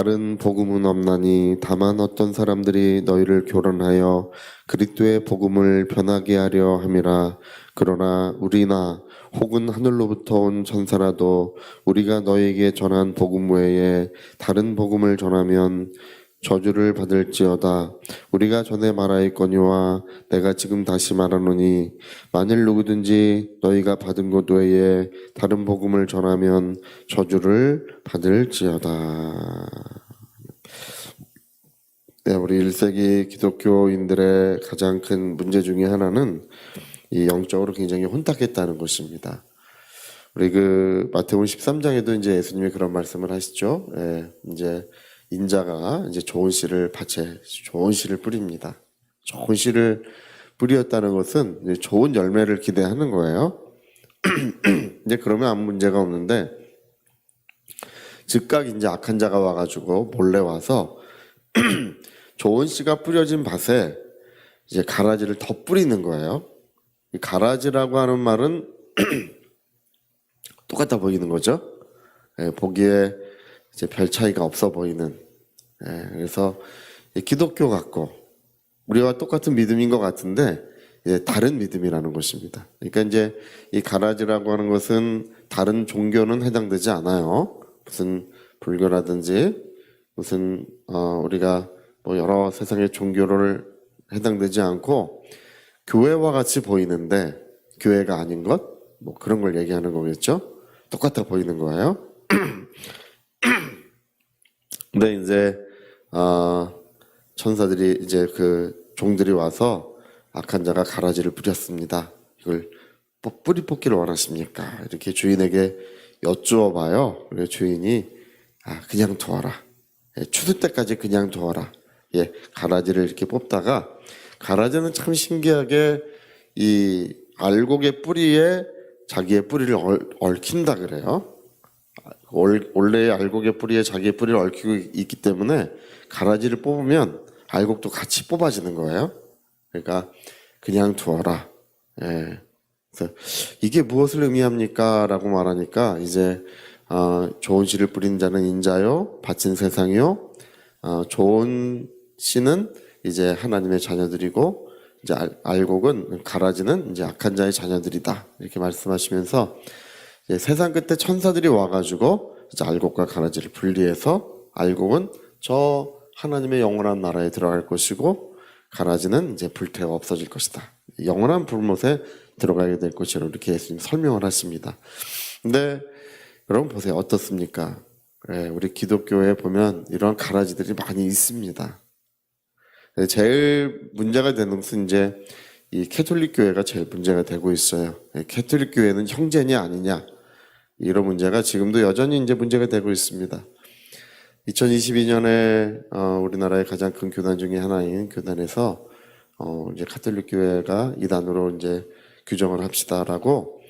다른 복음은 없나니 다만 어떤 사람들이 너희를 교란하여 그리스도의 복음을 변하게 하려 함이라. 그러나 우리나 혹은 하늘로부터 온 천사라도 우리가 너희에게 전한 복음 외에 다른 복음을 전하면 저주를 받을지어다 우리가 전에 말하였거니와 내가 지금 다시 말하노니 만일 누구든지 너희가 받은 것 외에 다른 복음을 전하면 저주를 받을지어다. 네, 우리 1세기 기독교인들의 가장 큰 문제 중에 하나는 이 영적으로 굉장히 혼탁했다는 것입니다. 우리 그 마태복음 13장에도 이제 예수님이 그런 말씀을 하시죠. 예, 이제 인자가 이제 좋은 씨를 밭에 좋은 씨를 뿌립니다. 좋은 씨를 뿌렸다는 것은 좋은 열매를 기대하는 거예요. 이제 그러면 아무 문제가 없는데 즉각 이제 악한 자가 와가지고 몰래 와서 좋은 씨가 뿌려진 밭에 이제 가라지를 더 뿌리는 거예요. 이 가라지라고 하는 말은 똑같아 보이는 거죠. 예, 보기에 이제 별 차이가 없어 보이는. 예, 그래서 이 기독교 같고 우리와 똑같은 믿음인 것 같은데 이제 다른 믿음이라는 것입니다. 그러니까 이제 이 가라지라고 하는 것은 다른 종교는 해당되지 않아요. 무슨 불교라든지 무슨 어, 우리가 뭐 여러 세상의 종교를 해당되지 않고 교회와 같이 보이는데 교회가 아닌 것 뭐 그런 걸 얘기하는 거겠죠. 똑같아 보이는 거예요. 근데 이제 어, 천사들이 이제 그 종들이 와서 악한 자가 가라지를 뿌렸습니다. 이걸 뭐 뿌리 뽑기를 원하십니까? 이렇게 주인에게 여쭈어 봐요. 그래 주인이 아 그냥 두어라. 예, 추수 때까지 그냥 두어라. 예, 가라지를 이렇게 뽑다가 가라지는 참 신기하게 이 알곡의 뿌리에 자기의 뿌리를 얽, 얽힌다 그래요. 올- 원래 알곡의 뿌리에 자기의 뿌리를 얽히고 있기 때문에 가라지를 뽑으면 알곡도 같이 뽑아지는 거예요. 그러니까 그냥 두어라. 예. 그래서 이게 무엇을 의미합니까?라고 말하니까 이제 어, 좋은 씨를 뿌린 자는 인자요, 바친 세상이요. 어, 좋은 씨는 이제 하나님의 자녀들이고 이제 알- 알곡은 가라지는 이제 악한 자의 자녀들이다 이렇게 말씀하시면서 세상 끝에 천사들이 와가지고 이제 알곡과 가라지를 분리해서 알곡은 저 하나님의 영원한 나라에 들어갈 것이고 가라지는 이제 불태워 없어질 것이다. 영원한 불못에 들어가게 될 것이라 이렇게 예수님 설명을 하십니다. 근데 여러분 보세요 어떻습니까? 예, 우리 기독교에 보면 이런 가라지들이 많이 있습니다. 예, 제일 문제가 되는 것은 이제 이 캐톨릭 교회가 제일 문제가 되고 있어요. 예, 캐톨릭 교회는 형제냐 아니냐 이런 문제가 지금도 여전히 이제 문제가 되고 있습니다. 2022년에 어, 우리나라의 가장 큰 교단 중에 하나인 교단에서 어, 이제 카톨릭 교회가 이단으로 이제 규정을 합시다라고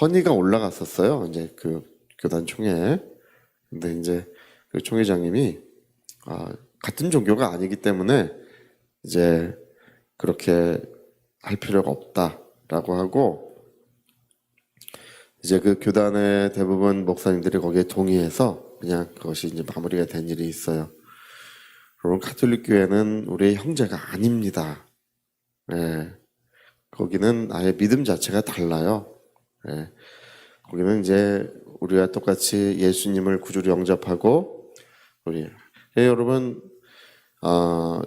헌의가 올라갔었어요. 이제 그 교단 총회에. 근데 이제 그 총회장님이 아, 같은 종교가 아니기 때문에 이제 그렇게 할 필요가 없다라고 하고 이제 그 교단의 대부분 목사님들이 거기에 동의해서 그냥 그것이 이제 마무리가 된 일이 있어요. 여러분 카톨릭 교회는 우리의 형제가 아닙니다. 예. 거기는 아예 믿음 자체가 달라요. 예. 거기는 이제 우리와 똑같이 예수님을 구주로 영접하고 우리 예, 여러분 어,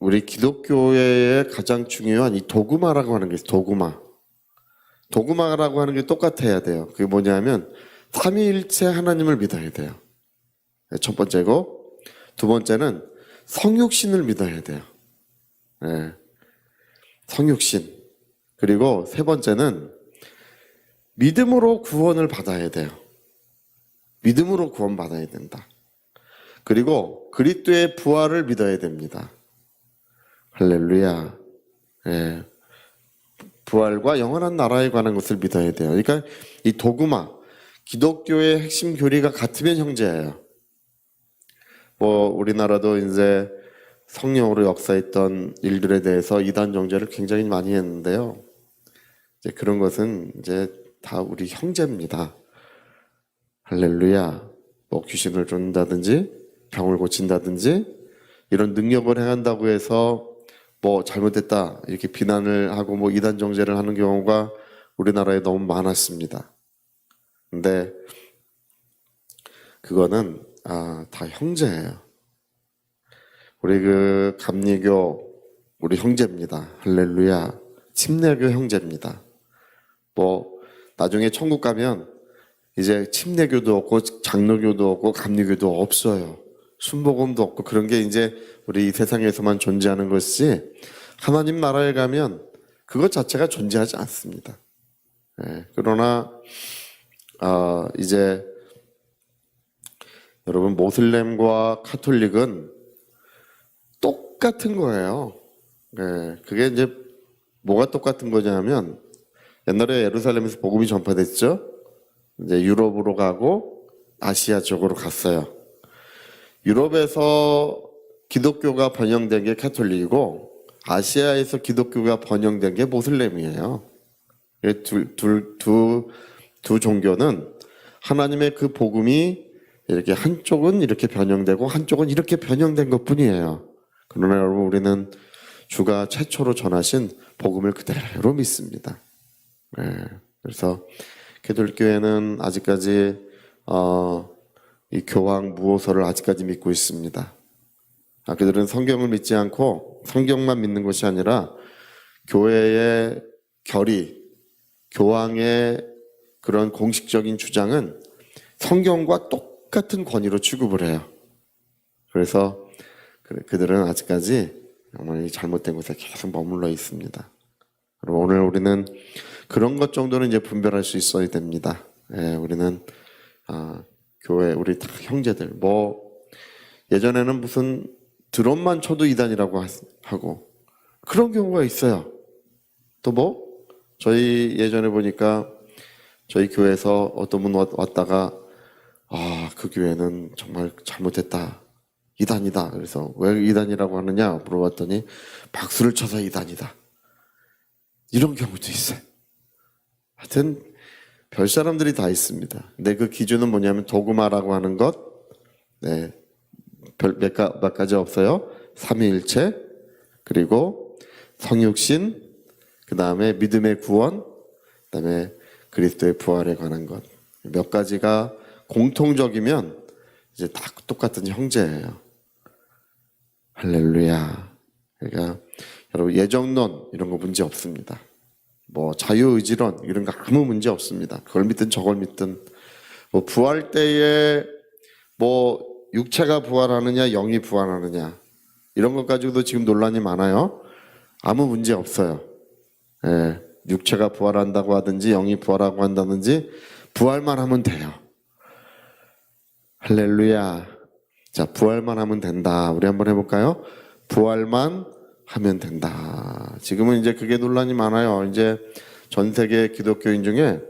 우리 기독교회의 가장 중요한 이 도구마라고 하는 게 있어요. 도구마. 도구마라고 하는 게 똑같아야 돼요. 그게 뭐냐면 삼위일체 하나님을 믿어야 돼요. 네, 첫 번째고 두 번째는 성육신을 믿어야 돼요. 네. 성육신. 그리고 세 번째는 믿음으로 구원을 받아야 돼요. 믿음으로 구원 받아야 된다. 그리고 그리스도의 부활을 믿어야 됩니다. 할렐루야. 예. 부활과 영원한 나라에 관한 것을 믿어야 돼요. 그러니까 이 도구마, 기독교의 핵심 교리가 같으면 형제예요. 뭐 우리나라도 이제 성령으로 역사했던 일들에 대해서 이단 정죄를 굉장히 많이 했는데요. 이제 그런 것은 이제 다 우리 형제입니다. 할렐루야. 뭐 귀신을 쫓는다든지 병을 고친다든지 이런 능력을 행한다고 해서 뭐 잘못됐다 이렇게 비난을 하고 뭐 이단 정죄를 하는 경우가 우리나라에 너무 많았습니다. 근데 그거는 아, 다 형제예요. 우리 그 감리교 우리 형제입니다. 할렐루야. 침례교 형제입니다. 뭐 나중에 천국 가면 이제 침례교도 없고 장로교도 없고 감리교도 없어요. 순복음도 없고 그런 게 이제 우리 이 세상에서만 존재하는 것이 하나님 나라에 가면 그것 자체가 존재하지 않습니다. 예, 그러나 아, 이제 여러분 모슬렘과 카톨릭은 똑같은 거예요. 예, 그게 이제 뭐가 똑같은 거냐면 옛날에 예루살렘에서 복음이 전파됐죠. 이제 유럽으로 가고 아시아 쪽으로 갔어요. 유럽에서 기독교가 번영된 게 카톨릭이고 아시아에서 기독교가 번영된 게 모슬렘이에요. 이 둘, 둘, 두, 두 종교는 하나님의 그 복음이 이렇게 한쪽은 이렇게 변형되고 한쪽은 이렇게 변형된 것 뿐이에요. 그러나 여러분 우리는 주가 최초로 전하신 복음을 그대로 믿습니다. 예, 그래서 개돌교회는 아직까지 어, 이 교황 무호서를 아직까지 믿고 있습니다. 아, 그들은 성경을 믿지 않고 성경만 믿는 것이 아니라 교회의 결의, 교황의 그런 공식적인 주장은 성경과 똑같은 권위로 취급을 해요. 그래서 그- 그들은 아직까지 정말 이 잘못된 곳에 계속 머물러 있습니다. 오늘 우리는 그런 것 정도는 이제 분별할 수 있어야 됩니다. 예, 우리는 아, 교회 우리 다 형제들 뭐 예전에는 무슨 드럼만 쳐도 이단이라고 하- 하고 그런 경우가 있어요. 또 뭐 저희 예전에 보니까 저희 교회에서 어떤 분 왔- 왔다가 아 그 교회는 정말 잘못했다 이단이다. 그래서 왜 이단이라고 하느냐 물어봤더니 박수를 쳐서 이단이다. 이런 경우도 있어요. 하여튼 별 사람들이 다 있습니다. 근데 그 기준은 뭐냐면 도그마라고 하는 것, 네, 별몇 몇 가지 없어요. 삼위일체 그리고 성육신, 그 다음에 믿음의 구원, 그 다음에 그리스도의 부활에 관한 것 몇 가지가 공통적이면 이제 다 똑같은 형제예요. 할렐루야. 그러니까 여러분 예정론 이런 거 문제 없습니다. 뭐 자유의지론 이런 거 아무 문제 없습니다. 그걸 믿든 저걸 믿든 뭐 부활 때에 뭐 육체가 부활하느냐 영이 부활하느냐 이런 것 가지고도 지금 논란이 많아요. 아무 문제 없어요. 예, 육체가 부활한다고 하든지 영이 부활하고 한다든지 부활만 하면 돼요. 할렐루야. 자, 부활만 하면 된다. 우리 한번 해볼까요? 부활만 하면 된다. 지금은 이제 그게 논란이 많아요. 이제 전 세계 기독교인 중에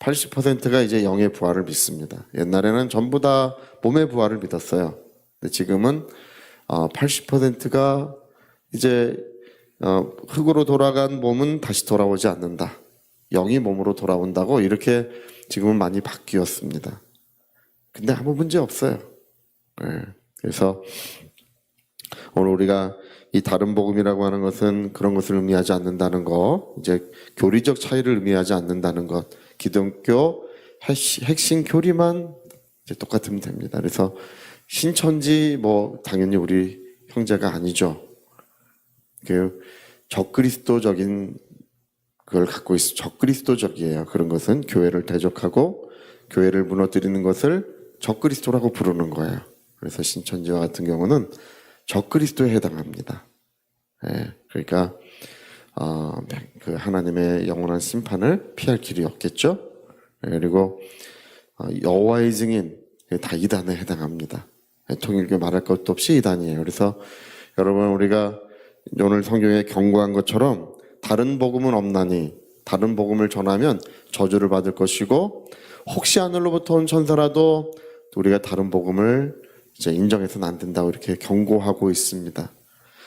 80%가 이제 영의 부활을 믿습니다. 옛날에는 전부 다 몸의 부활을 믿었어요. 근데 지금은 80%가 이제 어, 흙으로 돌아간 몸은 다시 돌아오지 않는다. 영이 몸으로 돌아온다고 이렇게 지금은 많이 바뀌었습니다. 근데 아무 문제 없어요. 예. 그래서 오늘 우리가 이 다른 복음이라고 하는 것은 그런 것을 의미하지 않는다는 거, 이제 교리적 차이를 의미하지 않는다는 것, 기독교 핵심 교리만 이제 똑같으면 됩니다. 그래서 신천지 뭐 당연히 우리 형제가 아니죠. 그 적그리스도적인 그걸 갖고 있어 적그리스도적이에요. 그런 것은 교회를 대적하고 교회를 무너뜨리는 것을 적그리스도라고 부르는 거예요. 그래서 신천지와 같은 경우는 적그리스도에 해당합니다. 예, 그러니까 어, 그 하나님의 영원한 심판을 피할 길이 없겠죠. 예, 그리고 어, 여호와의 증인 다 이단에 해당합니다. 예, 통일교 말할 것도 없이 이단이에요. 그래서 여러분 우리가 오늘 성경에 경고한 것처럼 다른 복음은 없나니 다른 복음을 전하면 저주를 받을 것이고 혹시 하늘로부터 온 천사라도 우리가 다른 복음을 이제 인정해서는 안 된다고 이렇게 경고하고 있습니다.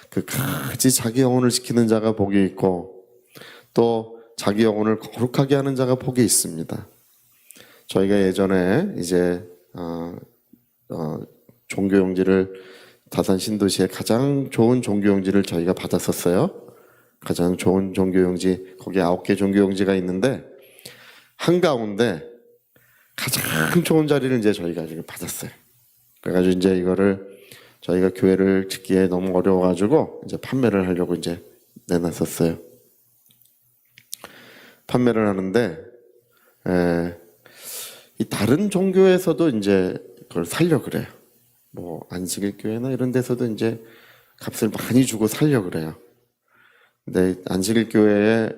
그 끝까지 자기 영혼을 지키는 자가 복이 있고 또 자기 영혼을 거룩하게 하는 자가 복이 있습니다. 저희가 예전에 이제 어, 어, 종교용지를 다산 신도시의 가장 좋은 종교용지를 저희가 받았었어요. 가장 좋은 종교용지 거기 아홉 개 종교용지가 있는데 한 가운데 가장 좋은 자리를 이제 저희가 지금 받았어요. 그래가지고 이제 이거를 저희가 교회를 짓기에 너무 어려워가지고 이제 판매를 하려고 이제 내놨었어요. 판매를 하는데 에, 이 다른 종교에서도 이제 그걸 살려 그래요. 뭐 안식일 교회나 이런 데서도 이제 값을 많이 주고 살려 그래요. 근데 안식일 교회에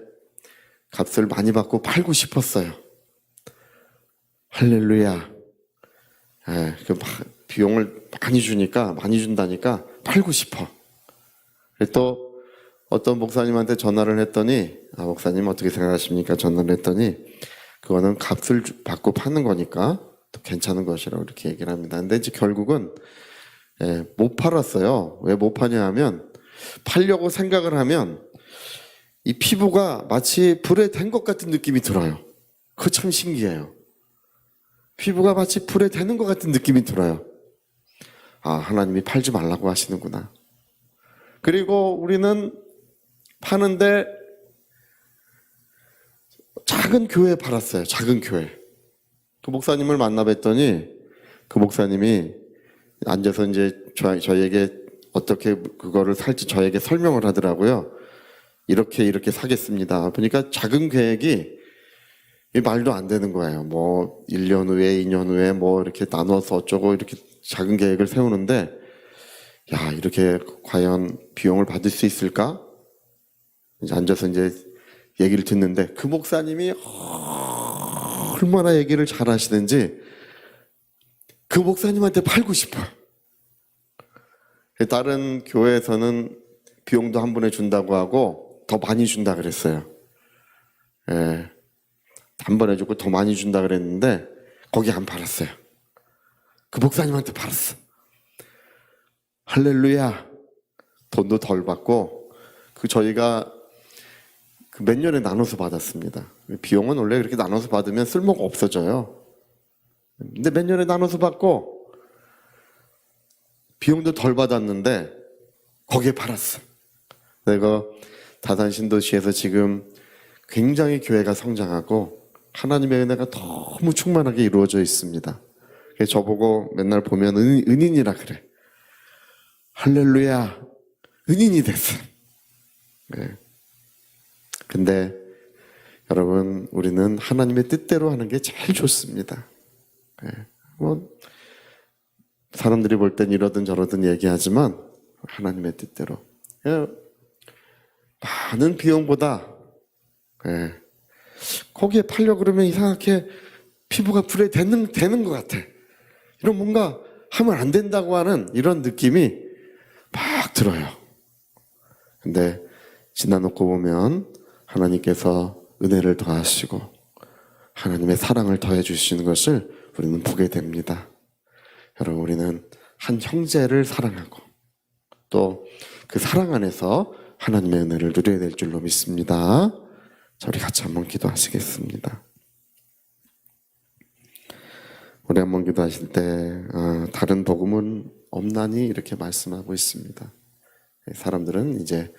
값을 많이 받고 팔고 싶었어요. 할렐루야. 예, 그 마- 비용을 많이 주니까 많이 준다니까 팔고 싶어. 또 어떤 목사님한테 전화를 했더니 아 목사님 어떻게 생각하십니까? 전화를 했더니 그거는 값을 주- 받고 파는 거니까 또 괜찮은 것이라고 이렇게 얘기를 합니다. 근데 이제 결국은 예, 못 팔았어요. 왜 못 파냐 하면 팔려고 생각을 하면 이 피부가 마치 불에 댄 것 같은 느낌이 들어요. 그거 참 신기해요. 피부가 마치 불에 대는 것 같은 느낌이 들어요. 아, 하나님이 팔지 말라고 하시는구나. 그리고 우리는 파는데 작은 교회에 팔았어요. 작은 교회. 그 목사님을 만나 뵀더니 그 목사님이 앉아서 이제 저, 저에게 어떻게 그거를 살지 저에게 설명을 하더라고요. 이렇게 이렇게 사겠습니다. 보니까 작은 계획이 이 말도 안 되는 거예요. 뭐 1년 후에 2년 후에 뭐 이렇게 나눠서 어쩌고 이렇게 작은 계획을 세우는데 야 이렇게 과연 비용을 받을 수 있을까? 이제 앉아서 이제 얘기를 듣는데 그 목사님이 얼마나 얘기를 잘 하시는지 그 목사님한테 팔고 싶어. 다른 교회에서는 비용도 한 번에 준다고 하고 더 많이 준다 그랬어요. 예. 한 번에 주고 더 많이 준다 그랬는데 거기 안 팔았어요. 그 목사님한테 팔았어. 할렐루야. 돈도 덜 받고 그 저희가 그 몇 년에 나눠서 받았습니다. 비용은 원래 그렇게 나눠서 받으면 쓸모가 없어져요. 근데 몇 년에 나눠서 받고 비용도 덜 받았는데 거기에 팔았어. 내가 다산 신도시에서 지금 굉장히 교회가 성장하고 하나님의 은혜가 너무 충만하게 이루어져 있습니다. 저보고 맨날 보면 은, 은인이라 그래. 할렐루야, 은인이 됐어. 네. 근데 여러분, 우리는 하나님의 뜻대로 하는 게 제일 좋습니다. 네. 뭐 사람들이 볼 땐 이러든 저러든 얘기하지만 하나님의 뜻대로 예, 많은 비용보다 예, 거기에 팔려 그러면 이상하게 피부가 불에 되는 되는 것 같아. 이런 뭔가 하면 안 된다고 하는 이런 느낌이 막 들어요. 근데 지나놓고 보면 하나님께서 은혜를 더하시고 하나님의 사랑을 더해 주시는 것을 우리는 보게 됩니다. 여러분 우리는 한 형제를 사랑하고 또 그 사랑 안에서 하나님의 은혜를 누려야 될 줄로 믿습니다. 저리 같이 한번 기도하시겠습니다. 우리 한번 기도하실 때 아, 다른 복음은 없나니 이렇게 말씀하고 있습니다. 사람들은 이제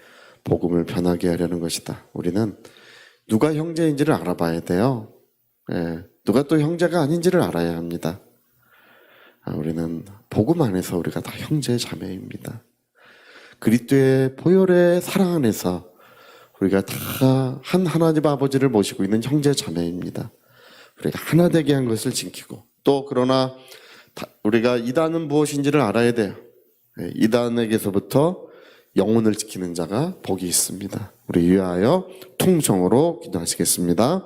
복음을 변하게 하려는 것이다. 우리는 누가 형제인지를 알아봐야 돼요. 예, 누가 또 형제가 아닌지를 알아야 합니다. 아, 우리는 복음 안에서 우리가 다 형제 자매입니다. 그리스도의 보혈의 사랑 안에서 우리가 다 한 하나님 아버지를 모시고 있는 형제 자매입니다. 우리가 하나 되게 한 것을 지키고 또 그러나 다- 우리가 이단은 무엇인지를 알아야 돼요. 예, 이단에게서부터 영혼을 지키는 자가 복이 있습니다. 우리 위하여 통성으로 기도하시겠습니다.